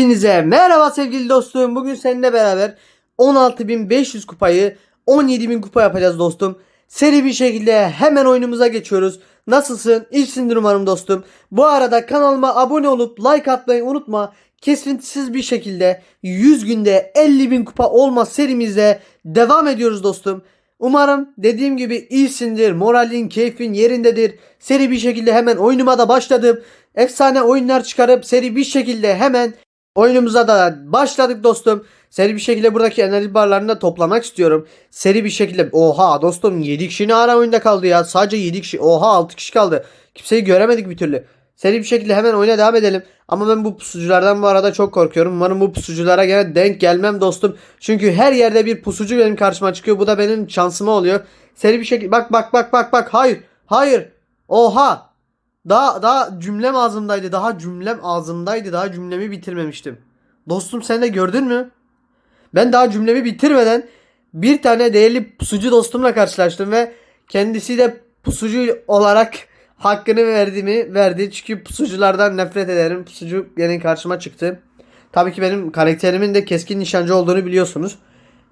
Hepinize merhaba sevgili dostum. Bugün seninle beraber 16.500 kupayı 17.000 kupa yapacağız dostum. Seri bir şekilde hemen oyunumuza geçiyoruz. Nasılsın? İyisindir umarım dostum. Bu arada kanalıma abone olup like atmayı unutma. Kesintisiz bir şekilde 100 günde 50.000 kupa olma serimize devam ediyoruz dostum. Umarım dediğim gibi iyisindir. Moralin, keyfin yerindedir. Seri bir şekilde hemen oyunuma da başladım. Efsane oyunlar çıkarıp seri bir şekilde hemen oyunumuza da başladık dostum. Seri bir şekilde buradaki enerji barlarını da toplamak istiyorum. Seri bir şekilde oha dostum 7 kişi ne ara oyunda kaldı ya. Sadece 7 kişi oha 6 kişi kaldı. Kimseyi göremedik bir türlü. Seri bir şekilde hemen oyuna devam edelim. Ama ben bu pusuculardan bu arada çok korkuyorum. Umarım bu pusuculara gene denk gelmem dostum. Çünkü her yerde bir pusucu benim karşıma çıkıyor. Bu da benim şansıma oluyor. Seri bir şekilde bak bak bak bak bak hayır hayır oha daha daha cümlem ağzımdaydı. Daha cümlem ağzımdaydı. Daha cümlemi bitirmemiştim. Dostum sen de gördün mü? Ben daha cümlemi bitirmeden bir tane değerli pusucu dostumla karşılaştım ve kendisi de pusucu olarak hakkını verdiğimi verdi. Çünkü pusuculardan nefret ederim. Pusucu yine karşıma çıktı. Tabii ki benim karakterimin de keskin nişancı olduğunu biliyorsunuz.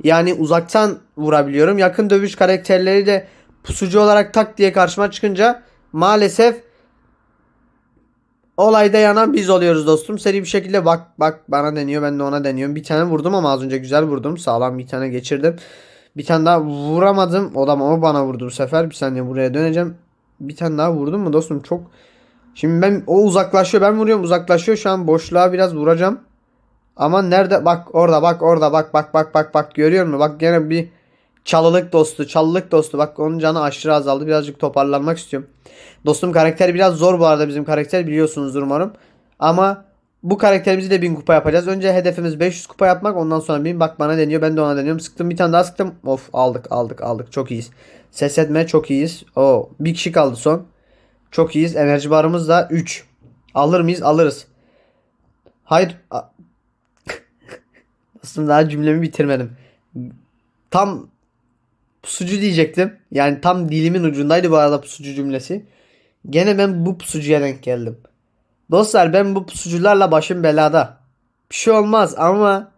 Yani uzaktan vurabiliyorum. Yakın dövüş karakterleri de pusucu olarak tak diye karşıma çıkınca maalesef olayda yanan biz oluyoruz dostum. Seri bir şekilde bak bak bana deniyor ben de ona deniyorum. Bir tane vurdum ama az önce güzel vurdum. Sağlam bir tane geçirdim. Bir tane daha vuramadım. O da o bana vurdu bu sefer. Bir saniye buraya döneceğim. Bir tane daha vurdum mu dostum çok. Şimdi ben o uzaklaşıyor ben vuruyorum uzaklaşıyor. Şu an boşluğa biraz vuracağım. Ama nerede bak orada bak orada bak bak bak bak bak görüyor musun? Bak gene bir çalılık dostu çalılık dostu. Bak onun canı aşırı azaldı. Birazcık toparlanmak istiyorum. Dostum karakter biraz zor bu arada bizim karakter biliyorsunuzdur umarım. Ama bu karakterimizi de 1000 kupa yapacağız. Önce hedefimiz 500 kupa yapmak. Ondan sonra 1000 bak bana deniyor. Ben de ona deniyorum. Sıktım bir tane daha sıktım. Of aldık aldık aldık. Çok iyiyiz. Ses etme çok iyiyiz. O bir kişi kaldı son. Çok iyiyiz. Enerji barımız da 3. Alır mıyız? Alırız. Hayır. A- Dostum daha cümlemi bitirmedim. Tam pusucu diyecektim. Yani tam dilimin ucundaydı bu arada pusucu cümlesi. Gene ben bu pusucuya denk geldim. Dostlar ben bu pusucularla başım belada. Bir şey olmaz ama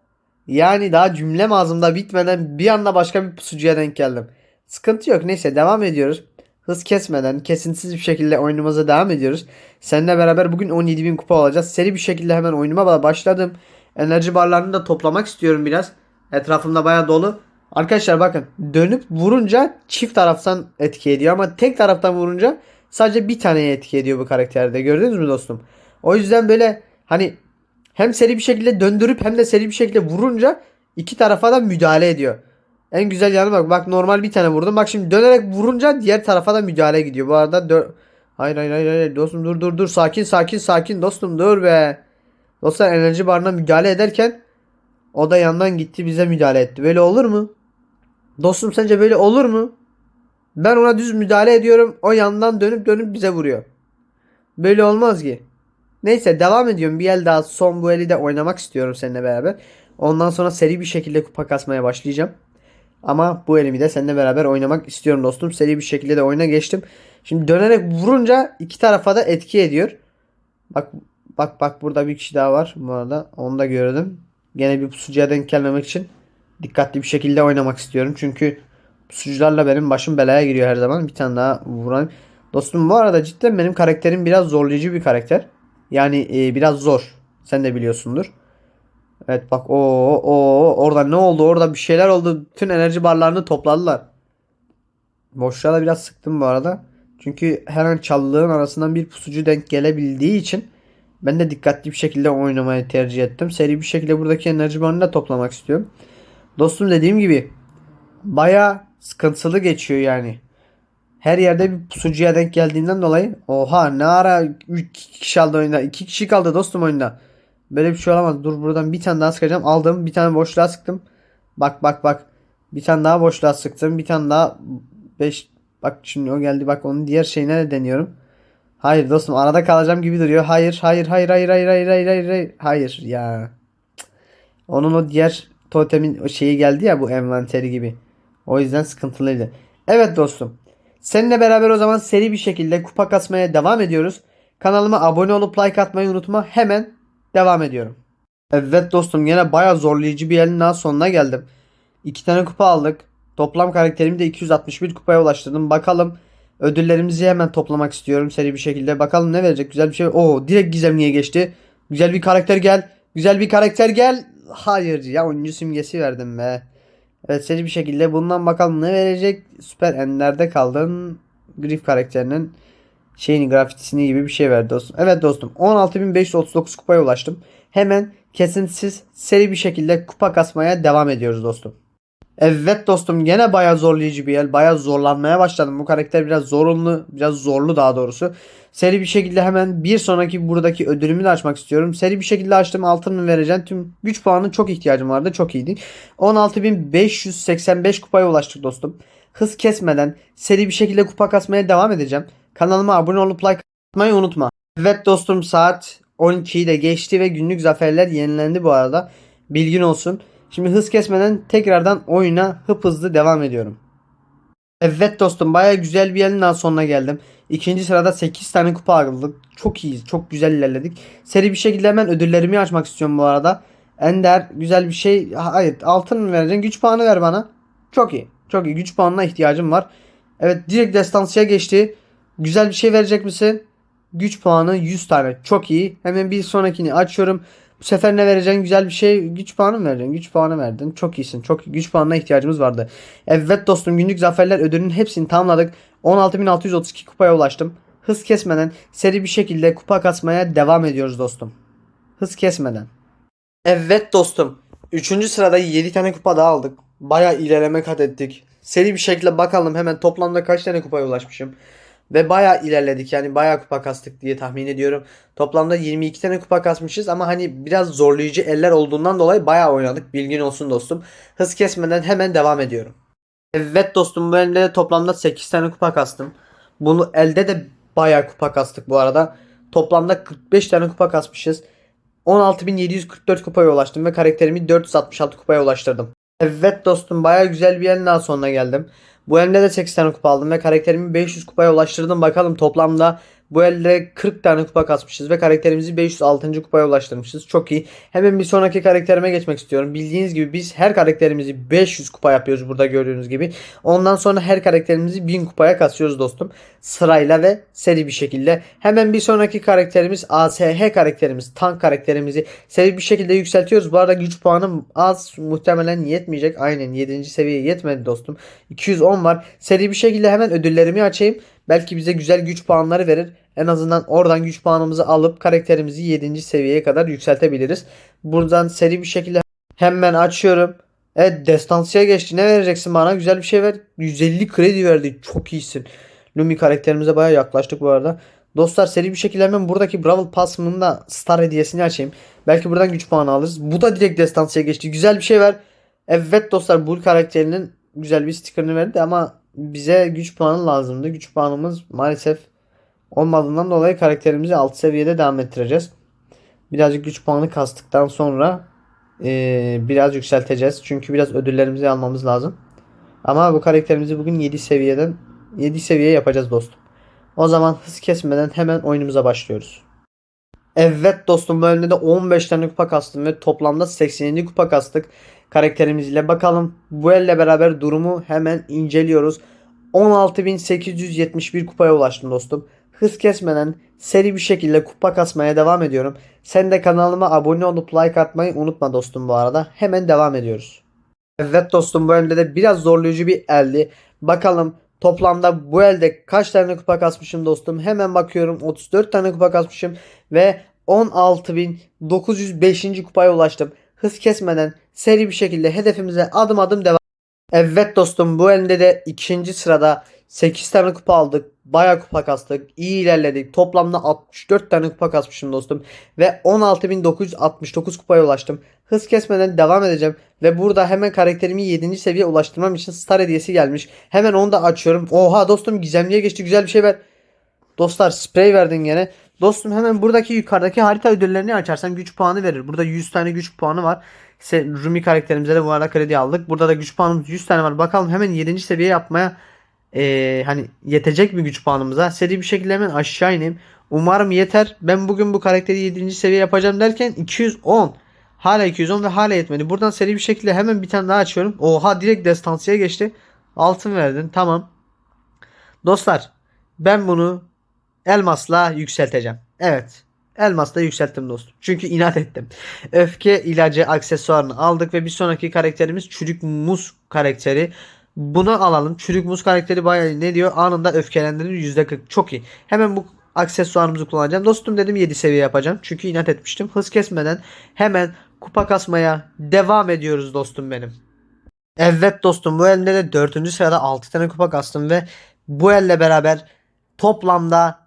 yani daha cümlem ağzımda bitmeden bir anda başka bir pusucuya denk geldim. Sıkıntı yok neyse devam ediyoruz. Hız kesmeden kesintisiz bir şekilde oyunumuza devam ediyoruz. Seninle beraber bugün 17.000 kupa olacağız. Seri bir şekilde hemen oyunuma başladım. Enerji barlarını da toplamak istiyorum biraz. Etrafımda baya dolu. Arkadaşlar bakın dönüp vurunca çift taraftan etki ediyor ama tek taraftan vurunca sadece bir taneye etki ediyor bu karakterde. Gördünüz mü dostum? O yüzden böyle hani hem seri bir şekilde döndürüp hem de seri bir şekilde vurunca iki tarafa da müdahale ediyor. En güzel yanı bak. Bak normal bir tane vurdum. Bak şimdi dönerek vurunca diğer tarafa da müdahale gidiyor. Bu arada dö hayır, hayır hayır hayır dostum dur dur dur sakin sakin sakin dostum dur be. Dostlar enerji barına müdahale ederken o da yandan gitti bize müdahale etti. Böyle olur mu? Dostum sence böyle olur mu? Ben ona düz müdahale ediyorum. O yandan dönüp dönüp bize vuruyor. Böyle olmaz ki. Neyse devam ediyorum. Bir el daha son bu eli de oynamak istiyorum seninle beraber. Ondan sonra seri bir şekilde kupa kasmaya başlayacağım. Ama bu elimi de seninle beraber oynamak istiyorum dostum. Seri bir şekilde de oyuna geçtim. Şimdi dönerek vurunca iki tarafa da etki ediyor. Bak bak bak burada bir kişi daha var bu arada. Onu da gördüm. Gene bir pusucuya denk gelmemek için dikkatli bir şekilde oynamak istiyorum. Çünkü pusucularla benim başım belaya giriyor her zaman. Bir tane daha vurayım. Dostum bu arada cidden benim karakterim biraz zorlayıcı bir karakter. Yani e, biraz zor. Sen de biliyorsundur. Evet bak o o orada ne oldu? Orada bir şeyler oldu. Bütün enerji barlarını topladılar. Boşluğa da biraz sıktım bu arada. Çünkü her an çalılığın arasından bir pusucu denk gelebildiği için ben de dikkatli bir şekilde oynamayı tercih ettim. Seri bir şekilde buradaki enerji barını da toplamak istiyorum. Dostum dediğim gibi baya sıkıntılı geçiyor yani. Her yerde bir pusucuya denk geldiğinden dolayı oha ne ara 2 kişi aldı oyunda. 2 kişi kaldı dostum oyunda. Böyle bir şey olamaz. Dur buradan bir tane daha sıkacağım. Aldım. Bir tane boşluğa sıktım. Bak bak bak. Bir tane daha boşluğa sıktım. Bir tane daha 5 bak şimdi o geldi. Bak onun diğer şeyine de deniyorum. Hayır dostum arada kalacağım gibi duruyor. Hayır hayır hayır hayır hayır hayır hayır hayır hayır hayır ya. Onun o diğer totemin o şeyi geldi ya bu envanteri gibi. O yüzden sıkıntılıydı. Evet dostum. Seninle beraber o zaman seri bir şekilde kupa kasmaya devam ediyoruz. Kanalıma abone olup like atmayı unutma. Hemen devam ediyorum. Evet dostum yine bayağı zorlayıcı bir yerin daha sonuna geldim. İki tane kupa aldık. Toplam karakterimi de 261 kupaya ulaştırdım. Bakalım ödüllerimizi hemen toplamak istiyorum seri bir şekilde. Bakalım ne verecek güzel bir şey. Oo direkt gizemliye geçti. Güzel bir karakter gel. Güzel bir karakter gel. Hayır ya oyuncu simgesi verdim be. Evet seri bir şekilde bundan bakalım ne verecek. Süper Ender'de kaldın. Griff karakterinin şeyini grafitisini gibi bir şey verdi dostum. Evet dostum 16.539 kupaya ulaştım. Hemen kesintisiz seri bir şekilde kupa kasmaya devam ediyoruz dostum. Evet dostum gene bayağı zorlayıcı bir yer. Bayağı zorlanmaya başladım. Bu karakter biraz zorunlu, biraz zorlu daha doğrusu. Seri bir şekilde hemen bir sonraki buradaki ödülümü de açmak istiyorum. Seri bir şekilde açtım altını vereceğim. Tüm güç puanı çok ihtiyacım vardı. Çok iyiydi. 16.585 kupaya ulaştık dostum. Hız kesmeden seri bir şekilde kupa kasmaya devam edeceğim. Kanalıma abone olup like atmayı unutma. Evet dostum saat 12'yi de geçti ve günlük zaferler yenilendi bu arada. Bilgin olsun. Şimdi hız kesmeden tekrardan oyuna hıp hızlı devam ediyorum. Evet dostum baya güzel bir yerin daha sonuna geldim. İkinci sırada 8 tane kupa aldık. Çok iyiyiz. Çok güzel ilerledik. Seri bir şekilde hemen ödüllerimi açmak istiyorum bu arada. Ender güzel bir şey. Hayır altın mı vereceksin? Güç puanı ver bana. Çok iyi. Çok iyi. Güç puanına ihtiyacım var. Evet direkt destansıya geçti. Güzel bir şey verecek misin? Güç puanı 100 tane. Çok iyi. Hemen bir sonrakini açıyorum. Bu sefer ne vereceksin? Güzel bir şey. Güç puanı mı vereceksin? Güç puanı verdin. Çok iyisin. Çok güç puanına ihtiyacımız vardı. Evet dostum günlük zaferler ödülünün hepsini tamamladık. 16.632 kupaya ulaştım. Hız kesmeden seri bir şekilde kupa kasmaya devam ediyoruz dostum. Hız kesmeden. Evet dostum. Üçüncü sırada 7 tane kupa daha aldık. Baya ilerleme kat ettik. Seri bir şekilde bakalım hemen toplamda kaç tane kupaya ulaşmışım. Ve baya ilerledik yani baya kupa kastık diye tahmin ediyorum. Toplamda 22 tane kupa kasmışız ama hani biraz zorlayıcı eller olduğundan dolayı baya oynadık. Bilgin olsun dostum. Hız kesmeden hemen devam ediyorum. Evet dostum bu elde de toplamda 8 tane kupa kastım. Bunu elde de baya kupa kastık bu arada. Toplamda 45 tane kupa kasmışız. 16.744 kupaya ulaştım ve karakterimi 466 kupaya ulaştırdım. Evet dostum baya güzel bir yerin daha sonuna geldim. Bu elde de 8 tane kupa aldım ve karakterimi 500 kupaya ulaştırdım. Bakalım toplamda bu elde 40 tane kupa kasmışız ve karakterimizi 506. kupaya ulaştırmışız. Çok iyi. Hemen bir sonraki karakterime geçmek istiyorum. Bildiğiniz gibi biz her karakterimizi 500 kupa yapıyoruz burada gördüğünüz gibi. Ondan sonra her karakterimizi 1000 kupaya kasıyoruz dostum. Sırayla ve seri bir şekilde. Hemen bir sonraki karakterimiz ASH karakterimiz. Tank karakterimizi seri bir şekilde yükseltiyoruz. Bu arada güç puanım az. Muhtemelen yetmeyecek. Aynen 7. seviyeye yetmedi dostum. 210 var. Seri bir şekilde hemen ödüllerimi açayım. Belki bize güzel güç puanları verir. En azından oradan güç puanımızı alıp karakterimizi 7. seviyeye kadar yükseltebiliriz. Buradan seri bir şekilde hemen açıyorum. Evet destansıya geçti. Ne vereceksin bana? Güzel bir şey ver. 150 kredi verdi. Çok iyisin. Lumi karakterimize baya yaklaştık bu arada. Dostlar seri bir şekilde hemen buradaki Brawl Pass'ımın da star hediyesini açayım. Belki buradan güç puanı alırız. Bu da direkt destansıya geçti. Güzel bir şey ver. Evet dostlar bu karakterinin güzel bir stickerını verdi ama bize güç puanı lazımdı. Güç puanımız maalesef olmadığından dolayı karakterimizi alt seviyede devam ettireceğiz. Birazcık güç puanı kastıktan sonra eee, biraz yükselteceğiz. Çünkü biraz ödüllerimizi almamız lazım. Ama bu karakterimizi bugün 7 seviyeden 7 seviye yapacağız dostum. O zaman hız kesmeden hemen oyunumuza başlıyoruz. Evet dostum bölümde de 15 tane kupa kastım ve toplamda 87 kupa kastık karakterimizle. Bakalım bu elle beraber durumu hemen inceliyoruz. 16.871 kupaya ulaştım dostum. Hız kesmeden seri bir şekilde kupa kasmaya devam ediyorum. Sen de kanalıma abone olup like atmayı unutma dostum bu arada. Hemen devam ediyoruz. Evet dostum bu elde de biraz zorlayıcı bir eldi. Bakalım toplamda bu elde kaç tane kupa kasmışım dostum. Hemen bakıyorum 34 tane kupa kasmışım ve 16.905. kupaya ulaştım. Hız kesmeden seri bir şekilde hedefimize adım adım devam. Evet dostum bu elde de ikinci sırada 8 tane kupa aldık. Baya kupa kastık. İyi ilerledik. Toplamda 64 tane kupa kasmışım dostum. Ve 16.969 kupaya ulaştım. Hız kesmeden devam edeceğim. Ve burada hemen karakterimi 7. seviye ulaştırmam için star hediyesi gelmiş. Hemen onu da açıyorum. Oha dostum gizemliye geçti. Güzel bir şey ver. Dostlar sprey verdin gene. Dostum hemen buradaki yukarıdaki harita ödüllerini açarsan güç puanı verir. Burada 100 tane güç puanı var. Rumi karakterimize de bu arada kredi aldık. Burada da güç puanımız 100 tane var. Bakalım hemen 7. seviye yapmaya eee, hani yetecek mi güç puanımıza? Seri bir şekilde hemen aşağı ineyim. Umarım yeter. Ben bugün bu karakteri 7. seviye yapacağım derken 210. Hala 210 ve hala yetmedi. Buradan seri bir şekilde hemen bir tane daha açıyorum. Oha direkt destansıya geçti. Altın verdin. Tamam. Dostlar ben bunu elmasla yükselteceğim. Evet. Elmasla yükselttim dostum. Çünkü inat ettim. Öfke ilacı aksesuarını aldık ve bir sonraki karakterimiz çürük muz karakteri. Bunu alalım. Çürük muz karakteri bayağı ne diyor? Anında öfkelendirir %40. Çok iyi. Hemen bu aksesuarımızı kullanacağım. Dostum dedim 7 seviye yapacağım. Çünkü inat etmiştim. Hız kesmeden hemen kupa kasmaya devam ediyoruz dostum benim. Evet dostum bu elde de 4. sırada 6 tane kupa kastım ve bu elle beraber toplamda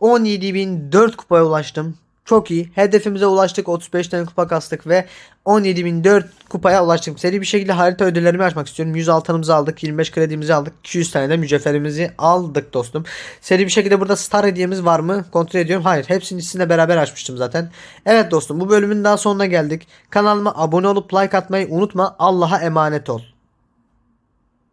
17.004 kupaya ulaştım. Çok iyi. Hedefimize ulaştık. 35 tane kupa kastık ve 17.004 kupaya ulaştık. Seri bir şekilde harita ödüllerimi açmak istiyorum. 100 altınımızı aldık. 25 kredimizi aldık. 200 tane de mücevherimizi aldık dostum. Seri bir şekilde burada star hediyemiz var mı? Kontrol ediyorum. Hayır. Hepsini sizinle beraber açmıştım zaten. Evet dostum bu bölümün daha sonuna geldik. Kanalıma abone olup like atmayı unutma. Allah'a emanet ol.